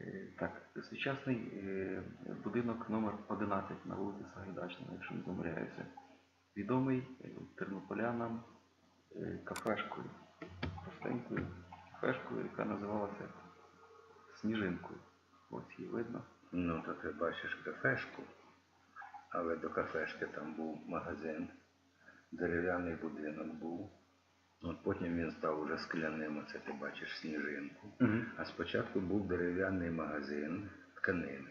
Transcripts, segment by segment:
Е, Так, сучасний е, будинок номер 11 на вулиці Сагайдачна, якщо не помиляюся. Відомий е, тернополянам кафешкою, простенькою кафешкою, яка називалася Сніжинкою. Ось її видно. Ну, то ти бачиш кафешку, але до кафешки там був магазин, дерев'яний будинок був. От потім він став уже скляним, оце ти бачиш сніжинку. А спочатку був дерев'яний магазин тканини.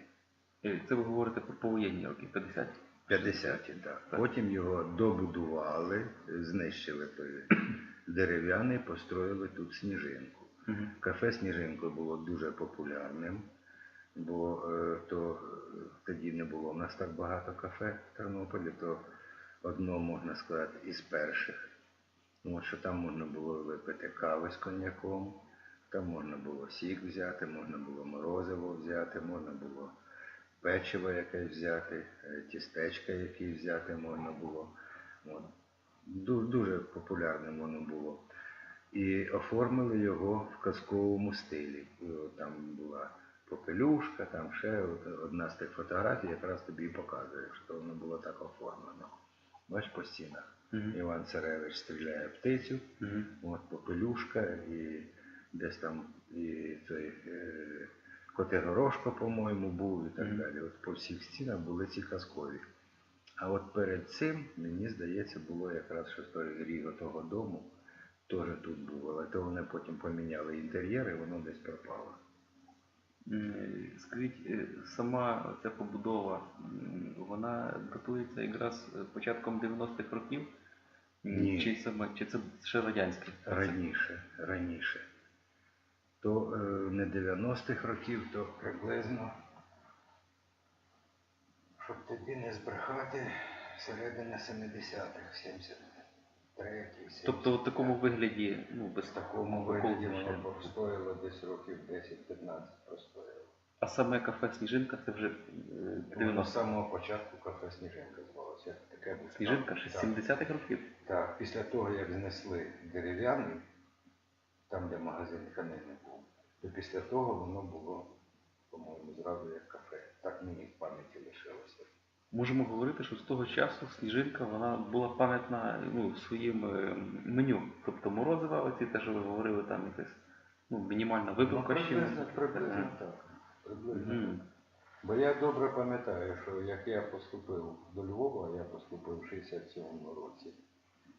Е, Це ви говорите про повоєнні роки, 50? 50-ті, так. Потім його добудували, знищили той дерев'яний, построїли тут сніжинку. Мгм. Кафе Сніжинко було дуже популярним, бо е, то е, тоді не було в нас так багато кафе в Тернополі, то одно, можна сказати, із перших. Тому що там можна було випити кави з коньяком, там можна було сік взяти, можна було морозиво взяти, можна було печиво якесь взяти, е, тістечка які взяти можна було. От. Ду- Дуже популярним воно було. І оформили його в казковому стилі. Там була попелюшка, там ще одна з тих фотографій якраз тобі і показує, що воно було так оформлено. Бач по стінах. Мгм. Іван Царевич стріляє птицю, Мгм. от попелюшка і десь там і цей е, Котигорошко, по-моєму, був і так Мгм. далі. От по всіх стінах були ці казкові. А от перед цим, мені здається, було якраз що той ріг того дому теж тут був, але то вони потім поміняли інтер'єр і воно десь пропало. М, Скажіть, е, сама ця побудова, вона датується якраз е, початком 90-х років? Ні. Чи, саме, чи це ще радянське? Раніше, раніше. То е, не 90-х років, то приблизно, щоб тоді не збрехати, середина 70-х, 73 Тобто в такому вигляді, ну, без такому такого вигляді воно простоїло десь років 10-15 простоїло. А саме кафе Сніжинка це вже е, Воно з самого початку кафе Сніжинка звалося. Таке Сніжинка ще з 70-х років? Так, після того, як знесли дерев'яний, там, де магазин тканини був, то після того воно було, по-моєму, зразу як кафе. Так мені. Можемо говорити, що з того часу Сніжинка вона була пам'ятна ну, своїм е, меню. Тобто морозива, оці те, що ви говорили, там якась ну, мінімальна випивка ще. приблизно, приблизно так. Приблизно так. Бо я добре пам'ятаю, що як я поступив до Львова, я поступив в 67-му році,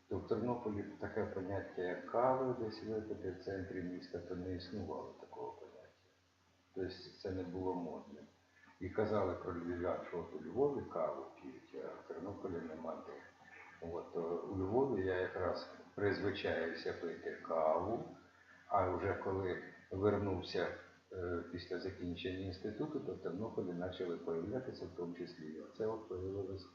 то в Тернополі таке поняття, як кави десь випити в центрі міста, то не існувало такого поняття. Тобто це не було модним. І казали про львів'ян, що от у Львові каву п'ють, а в Тернополі нема де. От, у Львові я якраз призвичаюся пити каву, а вже коли вернувся е, після закінчення інституту, то в Тернополі почали появлятися, в тому числі і оце от появилось